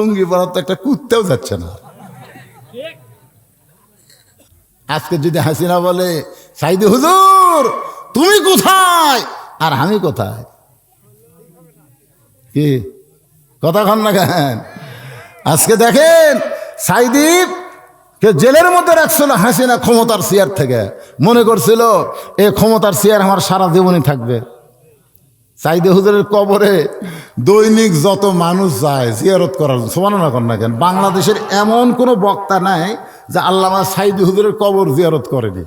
টুঙ্গি পরার তো একটা কুত্তেও যাচ্ছে না। আজকে যদি হাসিনা বলে, সাইদি হুজুর, তুমি কোথায়? আর আমি কোথায়? কি? কথা কন না কেন? আজকে দেখেন সাইদীপ কে জেলের মধ্যে রাখছিল হাসিনা ক্ষমতার চেয়ার থেকে। মনে করছিল, এ ক্ষমতার চেয়ার আমার সারা জীবনই থাকবে। সাইদে হুজুরের কবরে দৈনিক যত মানুষ যায় জিয়ারত করার সমান না কর না কেন? বাংলাদেশের এমন কোনো বক্তা নাই যে আল্লামা সাইদি হুজুরের কবর জিয়ারত করেনি।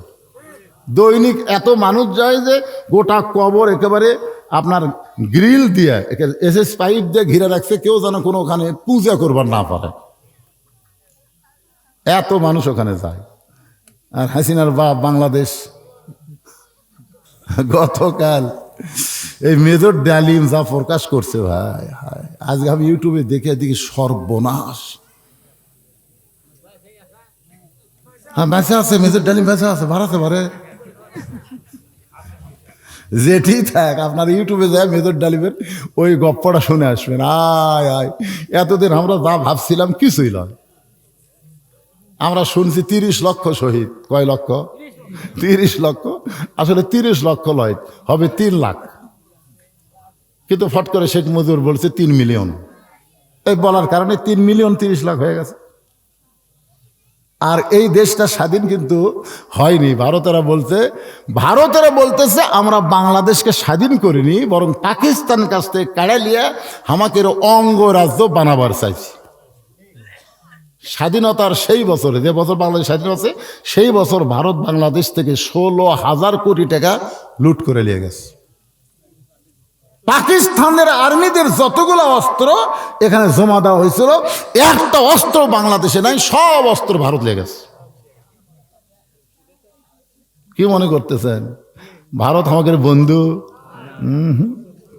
দৈনিক এত মানুষ যায় যে গোটা কবর একেবারে আপনার গ্রিল দিয়ে এস এস পাইপ দিয়ে ঘিরে রাখছে, কেউ যেন কোনো ওখানে পূজা করবার না পারে। এত মানুষ ওখানে যায়। আর হাসিনার বাপ বাংলাদেশ, গতকাল এই মেজর ডালিম যা প্রকাশ করছে ভাই, হায়। আজকে আমি ইউটিউবে দেখে দেখি সর্বনাশ। হ্যাঁ বেঁচে আছে, মেজর ডালিম বেঁচে আছে ভাড়াতে পারে যেটি থাক, আপনার ইউটিউবে যায় মেজর ডালিমের ওই গপ্পটা শুনে আসবেন। আয় আয়। এতদিন আমরা যা ভাবছিলাম কিছুই নয়। আমরা শুনছি তিরিশ লক্ষ শহীদ। কয় লক্ষ? তিরিশ লক্ষ। আসলে তিরিশ লক্ষ লয় হবে তিন লাখ। কিন্তু ফট করে শেখ মুজিবুর বলছে তিন মিলিয়ন। এই বলার কারণে তিন মিলিয়ন তিরিশ লাখ হয়ে গেছে। আর এই দেশটা স্বাধীন কিন্তু হয়নি। ভারতেরা বলছে, ভারতেরা বলতেছে, আমরা বাংলাদেশকে স্বাধীন করিনি, বরং পাকিস্তান কাছ থেকে কাড়া লিয়ে আমাকে অঙ্গরাজ্য বানাবার চাইছি। স্বাধীনতার সেই বছরে, যে বছর বাংলাদেশ স্বাধীন আছে সেই বছর ভারত বাংলাদেশ থেকে ষোলো হাজার কোটি টাকা লুট করে নিয়ে গেছে। পাকিস্তানের আর্মিদের যতগুলো অস্ত্র এখানে জমা দেওয়া হয়েছিল, একটা অস্ত্র বাংলাদেশে নাই, সব অস্ত্র ভারত লেগেছে গেছে। কি মনে করতেছেন? ভারত আমাদের বন্ধু।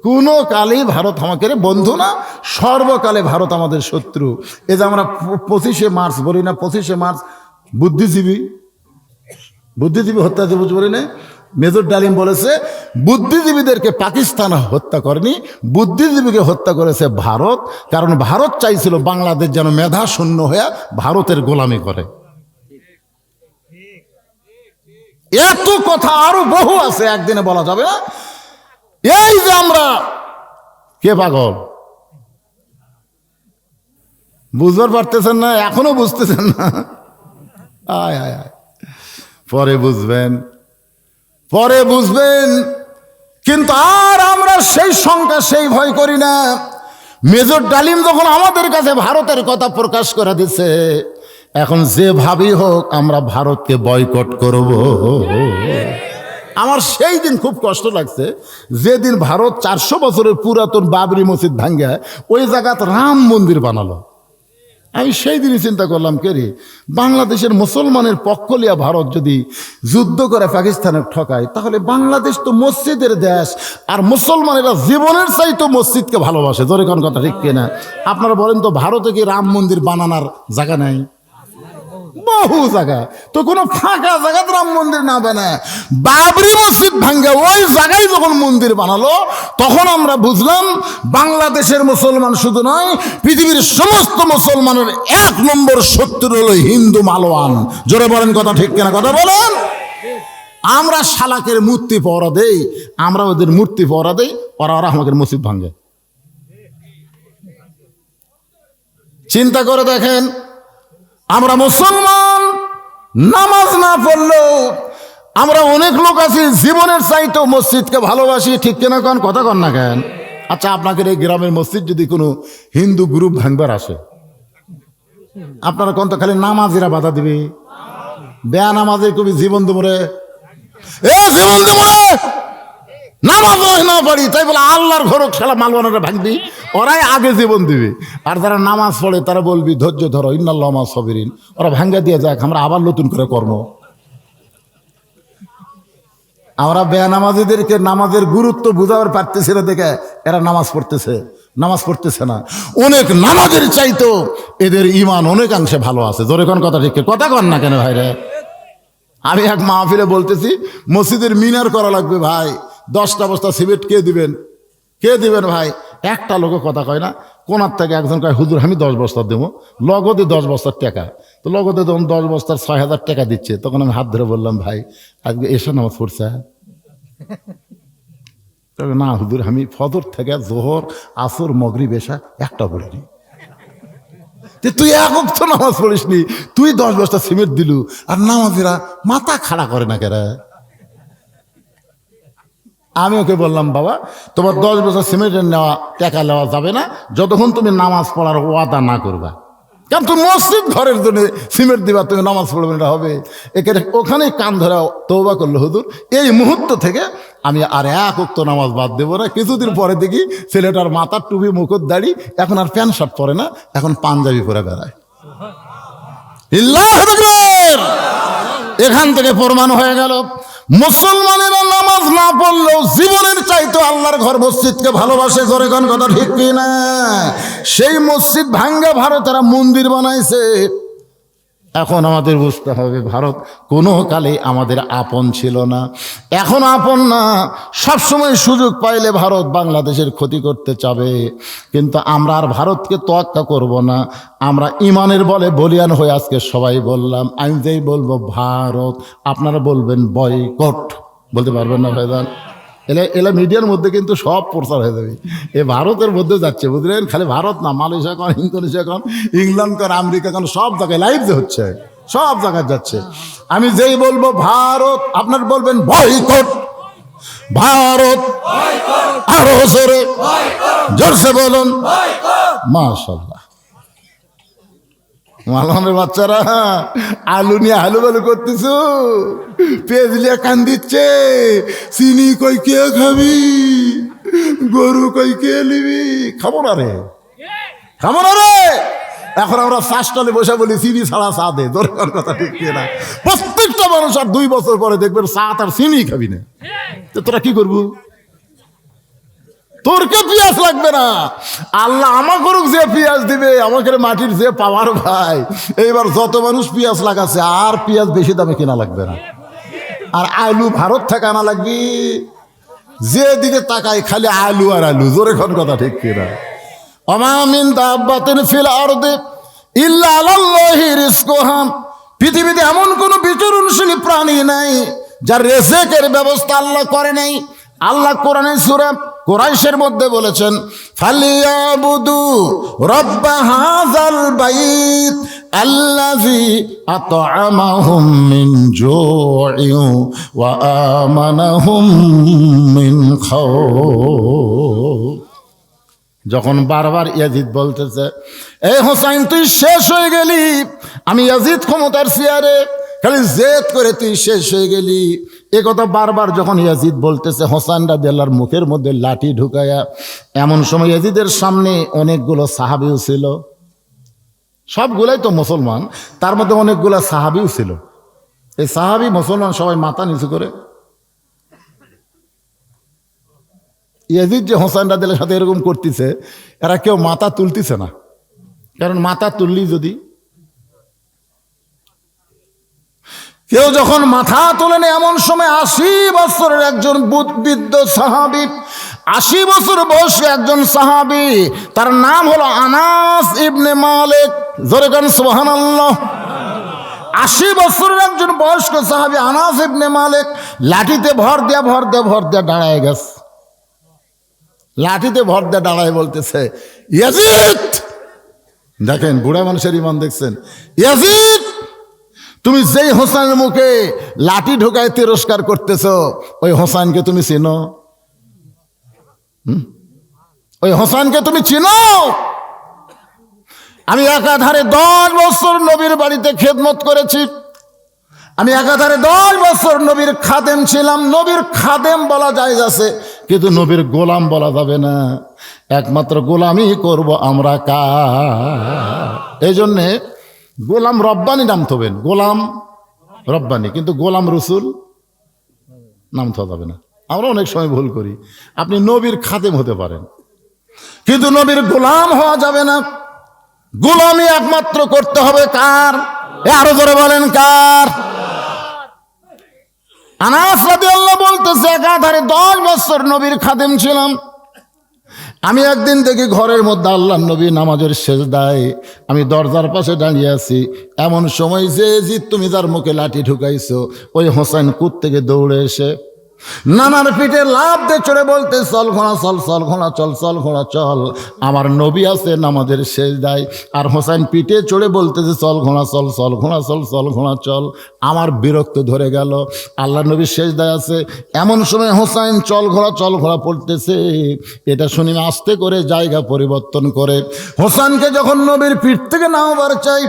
কোনো কালেই ভারত আমাদের বন্ধু না, সর্বকালে ভারত আমাদের শত্রু। এই যে আমরা পঁচিশে মার্চ বলি না, পঁচিশে মার্চ বুদ্ধিজীবী বুদ্ধিজীবী হত্যা দিবস বলি না মেজর ডালিম বলেছে, বুদ্ধিজীবীদেরকে পাকিস্তান হত্যা করেনি, বুদ্ধিজীবীকে হত্যা করেছে ভারত, কারণ ভারত চাইছিল বাংলাদেশ যেন মেধা শূন্য হয়ে ভারতের গোলামি করে। এত কথা আরও বহু আছে, একদিনে বলা যাবে না। এই যে আমরা, কে পাগল? বুঝবার পারতেছেন না, এখনও বুঝতেছেন না। আয় আয় আয়। পরে বুঝবেন। পরে বুঝবেন, কিন্তু আর আমরা সেই শঙ্কা, সেই ভয় করি না। মেজর ডালিম যখন আমাদের কাছে ভারতের কথা প্রকাশ করে দিচ্ছে এখন যেভাবেই হোক, আমরা ভারতকে বয়কট করব। আমার সেই দিন খুব কষ্ট লাগছে, যেদিন ভারত চারশো বছরের পুরাতন বাবরি মসজিদ ভাঙ্গা, ওই জায়গাত রাম মন্দির বানালো। আমি সেই দিনই চিন্তা করলাম, কে রে? বাংলাদেশের মুসলমানের পক্ষ লিয়া ভারত যদি যুদ্ধ করে পাকিস্তানে ঠকায়, তাহলে বাংলাদেশ তো মসজিদের দেশ, আর মুসলমানেরা জীবনের চাই তো মসজিদকে ভালোবাসে। জোরে কোন কথা ঠিক কিনা? আপনারা বলেন তো, ভারতে কি রাম মন্দির বানানোর জায়গা নাই? বহু জায়গা। তো কোনো ফাঁকা জায়গাতে রাম মন্দির না বানায়। বাবরি মসজিদ ভাঙ্গে ওই জায়গায় যখন মন্দির বানালো, তখন আমরা বুঝলাম বাংলাদেশের মুসলমান শুধু নয়, পৃথিবীর সমস্ত মুসলমানের এক নম্বর শত্রু হলো হিন্দু মালোয়ান জোরে বলেন কথা ঠিক কেনা, কথা বলেন। আমরা শালাকের মূর্তি পরা দেই, আমরা ওদের মূর্তি পরা দেই, ওরা ওরা আমাদের মসজিদ ভাঙ্গে। চিন্তা করে দেখেন আমরা মুসলমান। নামাজ না পড়লেও আমরা অনেক লোক আছি, জীবনের চাইতো মসজিদকে ভালোবাসি, ঠিক কেনা কন কথা কন না কেন? আচ্ছা আপনাদের এই গ্রামের মসজিদ যদি কোনো হিন্দু গ্রুপ ভাঙবার আসে, আপনারা কোন তো খালি নামাজিরা বাধা দিবে? বেয়া নামাজে কবি জীবন দুমরে এ জীবন দুমরে নামাজ না পারি তাই বলে, আল্লাহর ঘরক খেলা মালবানাটা ভাঙবি। ওরাই আগে জীবন দিবে। আর যারা নামাজ পড়ে, তারা বলবি, ধৈর্য ধরো, ইন্নাল্লাহ সবিরিন। ওরা ভাঙ্গা দিয়ে যাক, আমরা আবার নতুন করে কর্ম। আমরা বেনামাজিদেরকে নামাজের গুরুত্ব বুঝাবার পারতেছি না দেখে, এরা নামাজ পড়তেছে। নামাজ পড়তেছে না। অনেক নামাজের চাইতো এদের ইমান অনেকাংশে ভালো আছে। জোরে কোন কথা ঠিক কথা কন না কেন ভাই রে আমি এক মাহফিলে বলতেছি, মসজিদের মিনার করা লাগবে ভাই। দশটা বস্তা সিমেন্ট কে দিবেন? কে দিবেন ভাই? একটা লোকে কথা কয় না, কোনার থেকে একজন কয়, হুজুর, আমি দশ বস্তা দেবো। লগদে দশ বস্তার টাকা। তো লগতে যখন দশ বস্তার ছয় হাজার টাকা দিচ্ছে, তখন আমি হাত ধরে বললাম, ভাই, আজকে এসে নামাজ পড়ছে তবে না, হুজুর, আমি ফজর থেকে জোহর, আসর মগরি বেশা একটা পড়িনি যে তুই একক তো নামাজ পড়িসনি, তুই দশ বস্তা সিমেন্ট দিলু, আর নামাজিরা মাথা খাড়া করে না কেরা? আমি ওকে বললাম বাবা তোমার দশ বছর সিমেন্টের নেওয়া টাকা নেওয়া যাবে না। যতক্ষণ তুমি নামাজ পড়ার ওয়াদা না করবা। কারণ তুমি মসজিদ ঘরের জন্য সিমেন্ট দিবা তুমি নামাজ পড়বে না হবে। এখানে ওখানেই কান ধরে তৌবা করল হুজুর এই মুহূর্ত থেকে আমি আর এক উক্ত নামাজ বাদ দেবো না। কিছুদিন পরে দেখি ছেলেটার মাথার টুপি মুখর দাড়ি এখন আর প্যান্ট শার্ট পরে না এখন পাঞ্জাবি পরে বেড়ায়। ইল্লাহ এখান থেকে প্রমাণ হয়ে গেল। মুসলমানেরা নামাজ না পড়লেও জীবনের চাইতে আল্লাহর ঘর মসজিদকে ভালোবাসে করে কোন কথা ঠিক কি না সেই মসজিদ ভাঙ্গা ভারতেরা মন্দির বানাইছে। এখন আমাদের বুঝতে হবে, ভারত কোনো কালে আমাদের আপন ছিল না। এখন আপন না, সবসময় সুযোগ পাইলে ভারত বাংলাদেশের ক্ষতি করতে চাবে। কিন্তু আমরা আর ভারতকে তোয়াক্কা করব না। আমরা ইমানের বলে বলিয়ান হয়ে আজকে সবাই বললাম, আমি যেই বলব ভারত, আপনারা বলবেন বয়কট। বলতে পারবেন না ভাইদান এলে, এলা মিডিয়ার মধ্যে কিন্তু সব প্রচার হয়ে যাবে। এ ভারতের মধ্যে যাচ্ছে, বুঝলেন? খালি ভারত না, মালয়েশিয়া কন, ইন্দোনেশিয়া কন, ইংল্যান্ড কন, আমেরিকা কন, সব জায়গায় লাইভ হচ্ছে। সব জায়গায় যাচ্ছে। আমি যেই বলব, ভারত, আপনার বলবেন বয়কট ভারত, আরও জোরে, জোরসে বলুন। মাশাল্লাহ। মালনের বাচ্চারা, আলু নিয়ে আলু বালু করতেছ? পেঁয়াজ নিয়ে কান দিচ্ছে, চিনি কই কে খাবি? গরু কই কে নিবি? খাব না রে। খাব না রে। এখন আমরা শ্বাসটালে বসে বলি, চিনি ছাড়া চা দে, দরকার কথা ঠিক না। প্রত্যেকটা মানুষ আর দুই বছর পরে দেখবেন চা তার চিনি খাবি না। তো তোরা কি করব? তোর কে পিয়াস লাগবে না। আল্লাহ আমার করুক যে পিয়াজ দিবে, আমাকে মাটির যে পাওয়ার ভাই। এইবার যত মানুষ পিয়াজ লাগাচ্ছে আর পিয়াজ বেশি দামে কেনা লাগবে না। আর আলু ভারত থেকে আনা লাগবে। যে দিকে তাকায় খালি আলু আর আলু, জোরে খন কথা ঠিক কিনা? অমামিন দাব্বাতিন ফিল আরদে ইল্লা আলাল্লাহি রিজকুহাম পৃথিবীতে এমন কোনো বিচরণশীল প্রাণী নাই, যার রেসেকের ব্যবস্থা আল্লাহ করে নাই। আল্লাহ কোরআনে সূরা কোরাইশের মধ্যে বলেছেন, ফালিয়াবুদু রব্বা হাযাল বাইত আল্লাযী আত'আমাহুম মিন জু'ইন ওয়া আমানাহুম মিন খাউফ যখন বারবার ইয়াজিদ বলতেছে এই হোসাইন, তুই শেষ হয়ে গেলি। আমি ইয়াজিদ ক্ষমতার চেয়ারে খালি জেদ করে তুই শেষ হয়ে গেলি। এ কথা বারবার যখন ইয়াজিদ বলতেছে, হোসাইন রাদিয়াল্লাহর মুখের মধ্যে লাঠি ঢুকায়া, এমন সময় ইয়াজিদের সামনে অনেকগুলো সাহাবিও ছিল। সবগুলাই তো মুসলমান, তার মধ্যে অনেকগুলো সাহাবিও ছিল। এই সাহাবি মুসলমান সবাই মাথা নিচু করে। ইয়াজিদ যে হোসেন রাদিলের সাথে এরকম করতেছে, এরা কেউ মাথা তুলতেছে না। কারণ মাথা তুললি যদি কেউ যখন মাথা তোলেন এমন সময় আশি বছরের একজন বুদ্বৃদ্ধ সাহাবি, আশি বছর বয়সী একজন সাহাবি, তার নাম হলো আনাস ইবনে মালিক। জোরে গান সোহান আশি বছরের একজন বয়স্ক সাহাবি আনাস ইবনে মালিক, লাঠিতে ভর দেয়া ভর দেয়া ভর দেয়া দাঁড়ায় গেছে। লাঠিতে ভর দেয়া দাঁড়ায় বলতেছে, ইয়াজিদ! দেখেন, বুড়া মানুষের ইমান দেখছেন। ইয়াজিদ! তুমি যেই হোসানের মুখে লাঠি ঢোকায় তিরস্কার করতেছ, ওই হোসানকে তুমি চিনো? ওই হোসানকে তুমি চিনো? আমি একাধারে দশ বছর নবীর বাড়িতে খেদমত করেছি। আমি একাধারে দশ বছর নবীর খাদেম ছিলাম। নবীর খাদেম বলা যায় আছে, কিন্তু নবীর গোলাম বলা যাবে না। একমাত্র গোলামই করব আমরা কা এই জন্যে গোলাম রব্বানি নাম থবেন গোলাম রব্বানি, কিন্তু গোলাম রসুল নাম থা যাবে না। আমরা অনেক সময় ভুল করি। আপনি নবীর খাদেম হতে পারেন। কিন্তু নবীর গোলাম হওয়া যাবে না। গোলামি একমাত্র করতে হবে কার? আরও ধরে বলেন কার? আনাস রাদিয়াল্লাহু বলতেছে, একাধারে দশ বছর নবীর খাদেম ছিলাম। আমি একদিন দেখি ঘরের মধ্যে আল্লাহ নবী নামাজের শেষ দায় আমি দরজার পাশে দাঁড়িয়ে আছি। এমন সময় যে জিত তুমি যার মুখে লাঠি ঢুকাইছো, ওই হোসেন কুত থেকে দৌড়ে এসে নানার পিঠে লাভ দিয়ে চড়ে বলতে, চল ঘোড়া, চল চল ঘোড়া, চল চল ঘোড়া, চল। আমার নবী আছে নামাজের শেষ দায় আর হোসেন পিঠে চড়ে বলতেছে, চল ঘোড়া, চল চল ঘোড়া, চল চল ঘোড়া, চল। আমার বিরক্ত ধরে গেল। আল্লাহ নবীর শেষ দায় আছে, এমন সময় হোসেন চল ঘোড়া চল ঘোড়া পড়তেছে। এটা শুনি আস্তে করে জায়গা পরিবর্তন করে। হোসেনকে যখন নবীর পিঠ থেকে নামাবার চাই,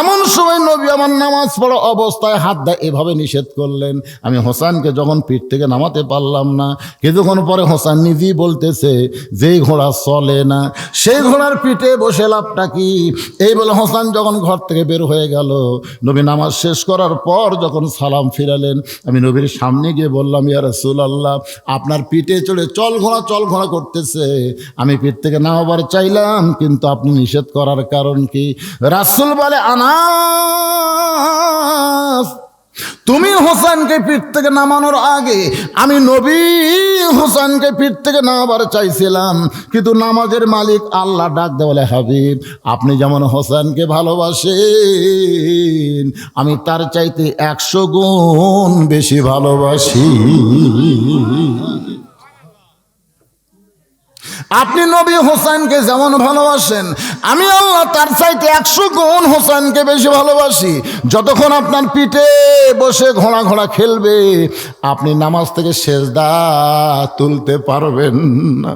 এমন সময় নবী আমার নামাজ পড়া অবস্থায় হাত দেয়, এভাবে নিষেধ করলেন। আমি হোসেনকে যখন পিঠ থেকে নামাতে পারলাম না। কিছুক্ষণ পরে হোসেন নিজেই বলতেছে, যেই ঘোড়া চলে না, সেই ঘোড়ার পিঠে বসে লাভটা কি? এই বলে হোসেন যখন ঘর থেকে বের হয়ে গেল, নবী নামাজ শেষ করার পর যখন সালাম ফিরালেন, আমি নবীর সামনে গিয়ে বললাম, ইয়া রসুল আল্লাহ আপনার পিঠে চড়ে চল ঘোড়া চল ঘোড়া করতেছে। আমি পিঠ থেকে নামাবার চাইলাম, কিন্তু আপনি নিষেধ করার কারণ কি? রাসুল বলে, আনাস তুমি হোসেনকে পিঠ থেকে নামানোর আগে আমি নবী হোসেনকে পিঠ থেকে নামাবার চাইছিলাম। কিন্তু নামাজের মালিক আল্লাহ ডাক বলে, হাবিব, আপনি যেমন হোসেনকে ভালোবাসেন, আমি তার চাইতে একশো গুণ বেশি ভালোবাসি। আপনি নবী হোসেনকে যেমন ভালোবাসেন, আমি আল্লাহ তার চাইতে একশো গুণ হোসেনকে বেশি ভালোবাসি। যতক্ষণ আপনার পিঠে বসে ঘোড়া ঘোড়া খেলবে, আপনি নামাজ থেকে সেজদা তুলতে পারবেন না।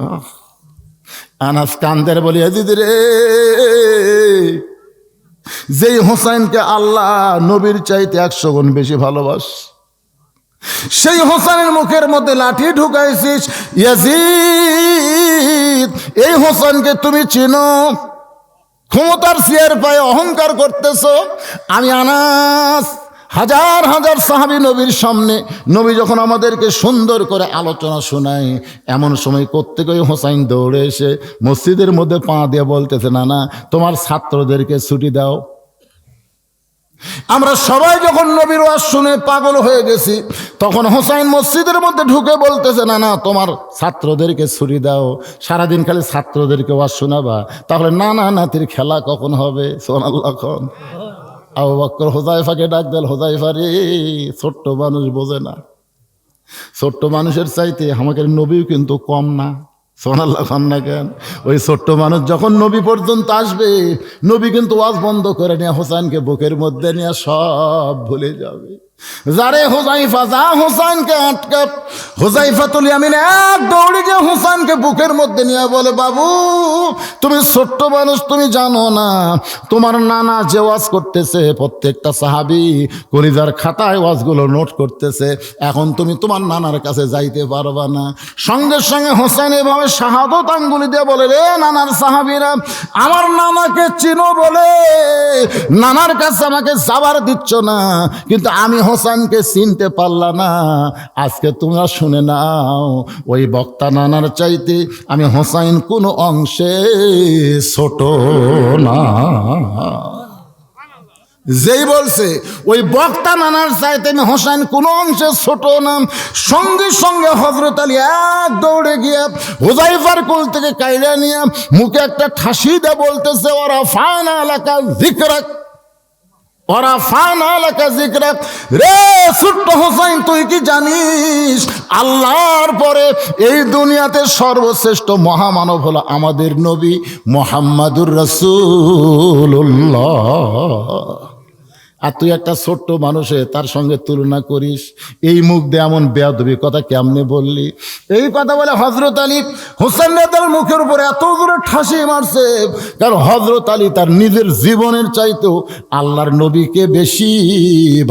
আনাস কান্দের বলিয়া দিদি রে, যেই হোসেনকে আল্লাহ নবীর চাইতে একশো গুণ বেশি ভালোবাস সেই হোসেনের মুখের মধ্যে লাঠি ঢুকাইছিস। ইয়াজিদ, এই হোসেনকে তুমি চিনো? ক্ষমতার চেয়ার পায়ে অহংকার করতেছ? আমি আনাস, হাজার হাজার সাহাবি নবীর সামনে নবী যখন আমাদেরকে সুন্দর করে আলোচনা শোনায়, এমন সময় প্রত্যেকে হোসাইন দৌড়ে এসে মসজিদের মধ্যে পা দিয়ে বলতেছে না না তোমার ছাত্রদেরকে ছুটি দাও। আমরা সবাই যখন নবীর ওয়াজ শুনে পাগল হয়ে গেছি, তখন হোসাইন মসজিদের মধ্যে ঢুকে বলতেছে, না না, তোমার ছাত্রদেরকে ছুরি দাও, সারাদিন খালি ছাত্রদেরকে ওয়াজ শোনাবা, তাহলে না না নাতির খেলা কখন হবে? সোনাল্লাহ খন আবু বক্কর হোজাইফাকে ডাক দেল হোজাইফা রে, ছোট্ট মানুষ বোঝে না। ছোট্ট মানুষের চাইতে আমাকে নবীও কিন্তু কম না। সোনাল্লাহ খান না কেন? ওই ছোট্ট মানুষ যখন নবী পর্যন্ত আসবে, নবী কিন্তু ওয়াজ বন্ধ করে নিয়ে হোসেনকে বুকের মধ্যে নিয়ে সব ভুলে যাবে। যারে হোজাইফা, যা হোসাইনকে আটকা হোজাইফা তুলি আমি এক দৌড়ে গিয়ে হোসাইনকে বুকের মধ্যে নিয়ে বলে, বাবু, তুমি ছোট্ট মানুষ, তুমি জানো না, তোমার নানা যে ওয়াজ করতেছে, প্রত্যেকটা সাহাবি কলিজার খাতায় ওয়াজগুলো নোট করতেছে, এখন তুমি তোমার নানার কাছে যাইতে পারবা না। সঙ্গে সঙ্গে হোসেন এভাবে শাহাদত আঙ্গুলি দিয়ে বলে, রে নানার সাহাবিরা, আমার নানাকে চিনো বলে, নানার কাছে আমাকে যাবার দিচ্ছ না, কিন্তু আমি হোসেনকে চিনতে পারলা না। আজকে তোমরা শুনে নাও, ওই বক্তা নানার চাইতে আমি হোসাইন কোনো অংশে ছোট না। যেই বলছে, ওই বক্তা নানার চাইতে আমি হোসেন কোনো অংশে ছোট নাম সঙ্গে সঙ্গে হজরত আলী এক দৌড়ে গিয়ে হুজাইফার কোল থেকে কাইরা নিয়ে মুখে একটা ঠাসি দিয়ে বলতেছে ওরা ফানা এলাকা জিকরাক রে তুই কি জানিস? আল্লাহর পরে এই দুনিয়াতে সর্বশ্রেষ্ঠ মহামানব হলো আমাদের নবী মোহাম্মদুর রসুল্লাহ আর তুই একটা ছোট্ট মানুষে তার সঙ্গে তুলনা করিস। এই মুখ দিয়ে এমন বেয়াদবি কথা কেমনে বললি? এই কথা বলে হজরত আলী হোসেন তার মুখের উপরে এত জোরে ঠাসি মারছে। কারণ হজরত আলী তার নিজের জীবনের চাইতেও আল্লাহর নবীকে বেশি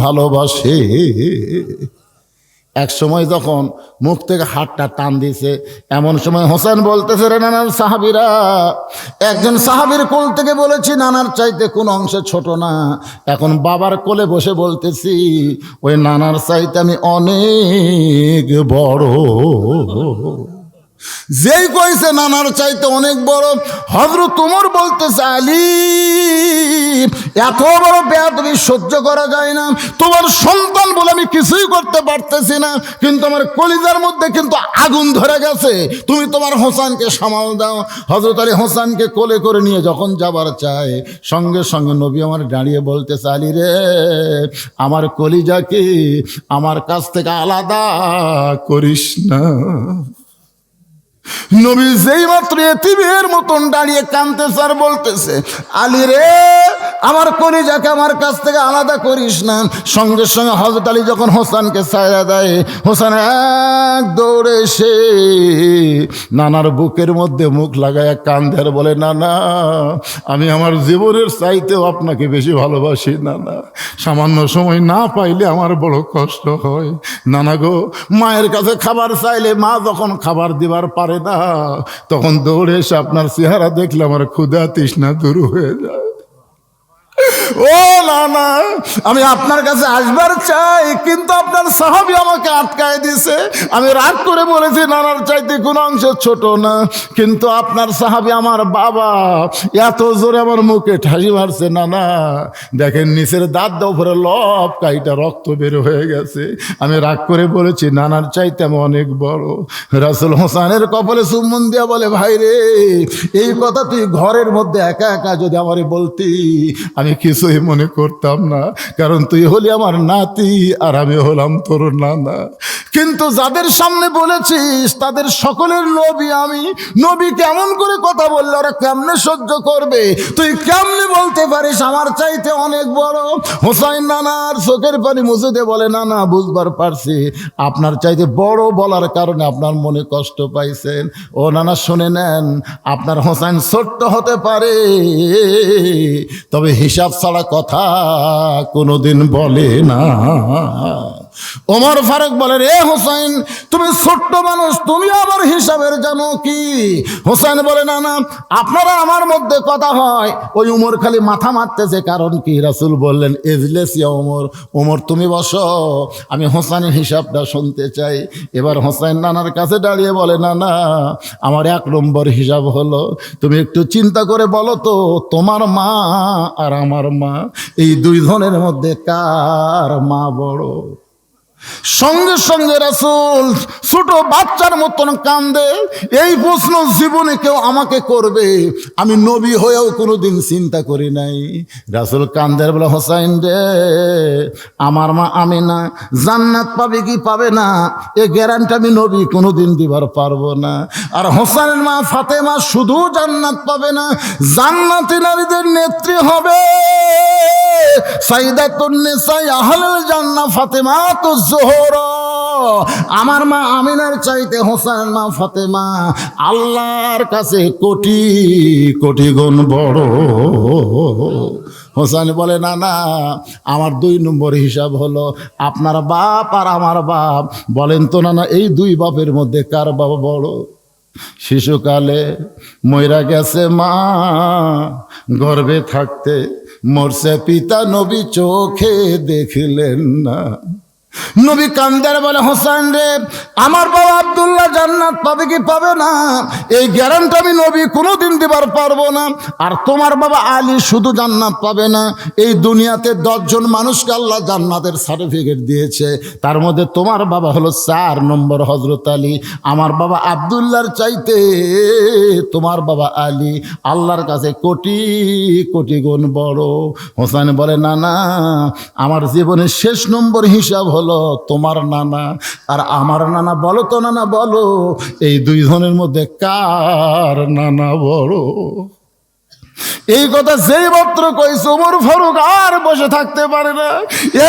ভালোবাসে। এক সময় যখন মুখ থেকে হাতটা টান দিয়েছে, এমন সময় হোসেন বলতেছে, রে নানার সাহাবিরা, একজন সাহাবির কোল থেকে বলেছি, নানার চাইতে কোন অংশে ছোট না। এখন বাবার কোলে বসে বলতেছি, ওই নানার চাইতে আমি অনেক বড়। যেই কইছে নানার চাইতে অনেক বড় হজরত তোমার বলতেছে, আলী, এত বড় বেয়াদবি সহ্য করা যায় না। তোমার সন্তান বলে আমি কিছুই করতে পারতেছি না, কিন্তু আমার কলিজার মধ্যে কিন্তু আগুন ধরে গেছে। তুমি তোমার হোসানকে সামাল দাও। হজরত আলী হোসানকে কোলে করে নিয়ে যখন যাবার চায়, সঙ্গে সঙ্গে নবী আমার দাঁড়িয়ে বলতে চালি রে, আমার কলিজাকে আমার কাছ থেকে আলাদা করিস না? নবী যেই মাত্র এতিমের মতন দাঁড়িয়ে কানতেছে আর বলতেছে, আলী রে, আমার কলিজাকে আমার কাছ থেকে আলাদা করিস না। সঙ্গে সঙ্গে হজরত আলী যখন হোসানকে ছায়া দেয়, হোসান এক দৌড়ে এসে নানার বুকের মধ্যে মুখ লাগায় কান্দে আর বলে না না আমি আমার জীবনের চাইতেও আপনাকে বেশি ভালোবাসি না না সামান্য সময় না পাইলে আমার বড় কষ্ট হয়। নানা গো, মায়ের কাছে খাবার চাইলে মা যখন খাবার দিবার পারে না। তখন দৌড়ে এসে আপনার চেহারা দেখলে আমার ক্ষুধা তৃষ্ণা দূর হয়ে যায়। ও না আমি আপনার কাছে আসবার চাই, কিন্তু আপনার সাহাবি আমাকে আটকায় দিছে আমি রাগ করে বলেছি, নানার চাইতে কোনো অংশ ছোট না, কিন্তু আপনার সাহাবি আমার বাবা। এত জোরে আমার মুখে ঠাসি মারছে না না দেখেন, নিচের দাঁত দাও ভরে লব কাইটা রক্ত বের হয়ে গেছে। আমি রাগ করে বলেছি, নানার চাইতে আমি অনেক বড়। রাসুল হোসানের কপালে সুমন দিয়া বলে ভাই রে এই কথা তুই ঘরের মধ্যে একা একা যদি আমারে বলতি, আমি কিছুই মনে করতাম না। কারণ তুই হলি আমার নাতি আর আমি হলাম তোর নানা। কিন্তু যাদের সামনে বলেছিস, তাদের সকলের নবী আমি। নবী কেমন করে কথা বললে, ওরা কেমনে সহ্য করবে? তুই কেমনে বলতে পারিস আমার চাইতে অনেক বড়? হোসাইন নানার চোখের পানি মুছে বলে না না বুঝবার পারছি। আপনার চাইতে বড় বলার কারণে আপনার মনে কষ্ট পাইছেন। ও নানা, শুনে নেন, আপনার হোসাইন ছোট্ট হতে পারে। তবে হিসাব ছাড়া কথা কোনোদিন বলে না। ওমর ফারুক বলে রে হোসাইন, তুমি ছোট্ট মানুষ, তুমি আবার হিসাবের জানো কি হোসেন বলে, না না, আপনারা আমার মধ্যে কথা হয়। ওই উমর খালি মাথা মারতেছে, কারণ কি? রাসুল বললেন এজলেসিয়া ওমর ওমর তুমি বসো, আমি হোসাইনের হিসাবটা শুনতে চাই। এবার হোসাইন নানার কাছে দাঁড়িয়ে বলে, না না, আমার এক নম্বর হিসাব হলো, তুমি একটু চিন্তা করে বলো তো, তোমার মা আর আমার মা, এই দুই ধনের মধ্যে কার মা বড়? সঙ্গে সঙ্গে রাসুল ছোট বাচ্চার মতন কান্দে, এই প্রশ্ন জীবনে কেউ আমাকে করবে? আমি নবী হয়েও কোনোদিন চিন্তা করি নাই। রাসুল কান্দের বলে, হোসাইন রে, আমার মা আমি না জান্নাত পাবে কি পাবে না? এ গ্যারান্টি আমি নবী কোনোদিন দিবার পারব না। আর হোসাইনের মা ফাতেমা শুধু জান্নাত পাবে না, জান্নাতি নারীদের নেত্রী হবে। সাইদাতুন্নেসাই আহলুল জান্না ফাতেমা তো আমার মা আমিনার চাইতে হোসেন, মা ফাতেমা আল্লাহর কাছে কোটি কোটি গুণ বড়। হোসেন বলে, না না, আমার দুই নম্বর হিসাব হলো আপনার বাপ আর আমার বাপ। বলেন তো, না না, এই দুই বাপের মধ্যে কার বাবা বড়? শিশুকালে ময়রা গেছে মা গর্বে থাকতে মরছে পিতা। নবী চোখে দেখিলেন না। নবী কান্দার বলে, হোসেন রে, আমার বাবা আবদুল্লাহ জান্নাত পাবে কি পাবে না? এই গ্যারান্টি আমি নবী কোনোদিন দিবার পারব না। আর তোমার বাবা আলী শুধু জান্নাত পাবে না। এই দুনিয়াতে দশজন মানুষকে আল্লাহ জান্নাতের সার্টিফিকেট দিয়েছে। তার মধ্যে তোমার বাবা হলো চার নম্বর হজরত আলী। আমার বাবা আবদুল্লাহর চাইতে তোমার বাবা আলী আল্লাহর কাছে কোটি কোটি গুণ বড়। হোসেন বলে, না না, আমার জীবনের শেষ নম্বর হিসাব হলো তোমার নানা, আর আমার নানা বলো তো নানা বলো, এই দুই জনের মধ্যে কার নানা বড় এই কথা যেই মাত্র কইছে ওমর ফারুক আর বসে থাকতে পারে না।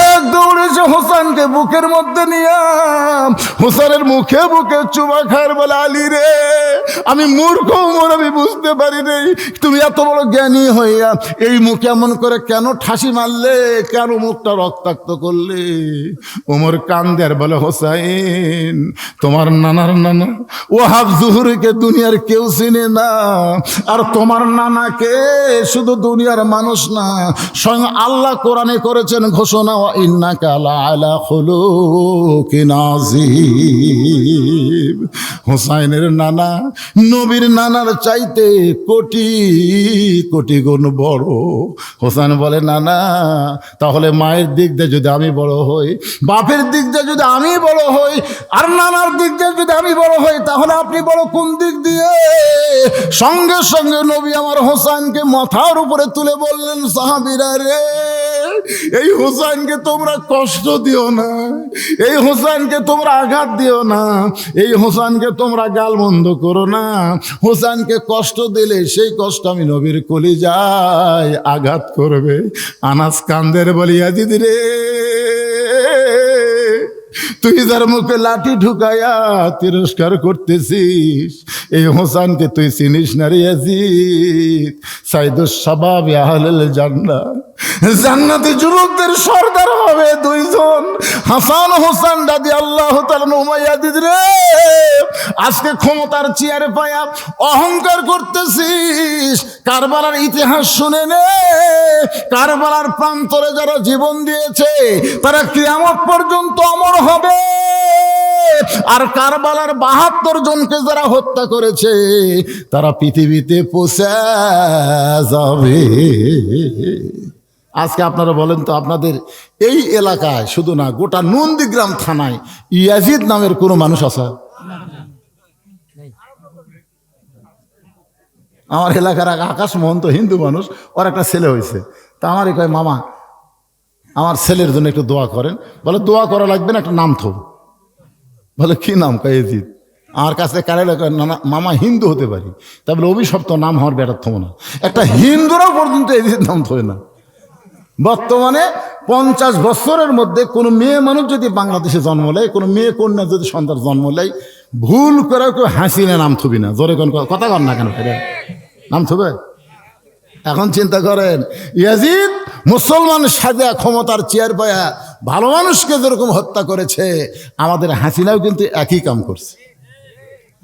এক দৌড়েছে হোসেনকে বুকের মধ্যে নিয়ে হোসেনের মুখে বুকে চুমা খায়ের বলে, আলী রে! আমি মূর্খ আমি বুঝতে পারি নাই তুমি এত বড় জ্ঞানী হইয়া এই মুখ এমন করে কেন ঠাসি মারলে? কেন মুখটা রক্তাক্ত করলে? ওমর কান্দের বলে, হোসাইন, তোমার নানার নানা ও হাফ জুহুরিকে দুনিয়ার কেউ চিনে না। আর তোমার নানাকে শুধু দুনিয়ার মানুষ না, স্বয়ং আল্লাহ কোরআনে করেছেন ঘোষণা ইন্না কালা আলা হলো কিনাজিব হোসাইনের নানা নবীর নানার চাইতে কোটি কোটি গুণ বড়। হোসাইন বলে, নানা, তাহলে মায়ের দিক দিয়ে যদি আমি বড় হই, বাপের দিক দিয়ে যদি আমি বড় হই, আর নানার দিক দিয়ে যদি আমি বড় হই, তাহলে আপনি বড় কোন দিক দিয়ে? সঙ্গে সঙ্গে নবী আমার হোসাইনকে মাথার উপরে তুলে বললেন, সাহাবিরা রে এই হুসাইনকে তোমরা কষ্ট দিও না, এই হুসাইনকে তোমরা আঘাত দিও না, এই হুসাইনকে তোমরা গাল বন্ধ করো না। হুসাইনকে কষ্ট দিলে সেই কষ্ট আমি নবীর কলি যাই আঘাত করবে। আনাস কান্দের বলিয়া, দিদি রে তুই যার মুখে লাঠি ঢুকাইয়া তিরস্কার করতেছিস, এই হোসানকে তুই চিনিস না রে ইয়াজিদ সাইদুস সাবাব আহলেল জান্নাত। জান্নাতি যুবকদের সর্দার হবে দুইজন, হাসান হোসেন দাদি আল্লাহ উমাইয়াদিদ রে। আজকে ক্ষমতার চেয়ারে পায়া অহংকার করতেছিস। কারবালার ইতিহাস শুনে নে। কারবালার প্রান্তরে যারা জীবন দিয়েছে, তারা কিয়ামত পর্যন্ত অমর হবে। আর কারবালার বাহাত্তর জনকে যারা হত্যা করেছে, তারা পৃথিবীতে পোষা যাবে। আজকে আপনারা বলেন তো, আপনাদের এই এলাকায় শুধু না, গোটা নন্দীগ্রাম থানায় ইয়াজিদ নামের কোনো মানুষ আছে? আমার এলাকার আকাশ মহন্ত হিন্দু মানুষ, ওর একটা ছেলে হয়েছে। তা আমারই কয়, মামা আমার ছেলের জন্য একটু দোয়া করেন। বলে, দোয়া করা লাগবে না, একটা নাম থো। বলে, কি নাম কয় এজিদ আমার কাছে কয় নানা মামা হিন্দু হতে পারি। তারপরে অভিশপ্ত নাম হওয়ার বেটার থবো না। একটা হিন্দুরাও পর্যন্ত এজিদ নাম থবে না। বর্তমানে পঞ্চাশ বছরের মধ্যে কোনো মেয়ে মানুষ যদি বাংলাদেশে জন্ম নেয়, কোনো মেয়ে কন্যা যদি সন্তান জন্ম নেয়, ভুল করে কেউ হাসিনে নাম থবি না। জোরে কোন, কথা কন না কেন নাম থবে? এখন চিন্তা করেন, ইয়াজিদ মুসলমান সাজা ক্ষমতার চেয়ার পায়া ভালো মানুষকে যেরকম হত্যা করেছে, আমাদের হাসিনাও কিন্তু একই কাম করছে।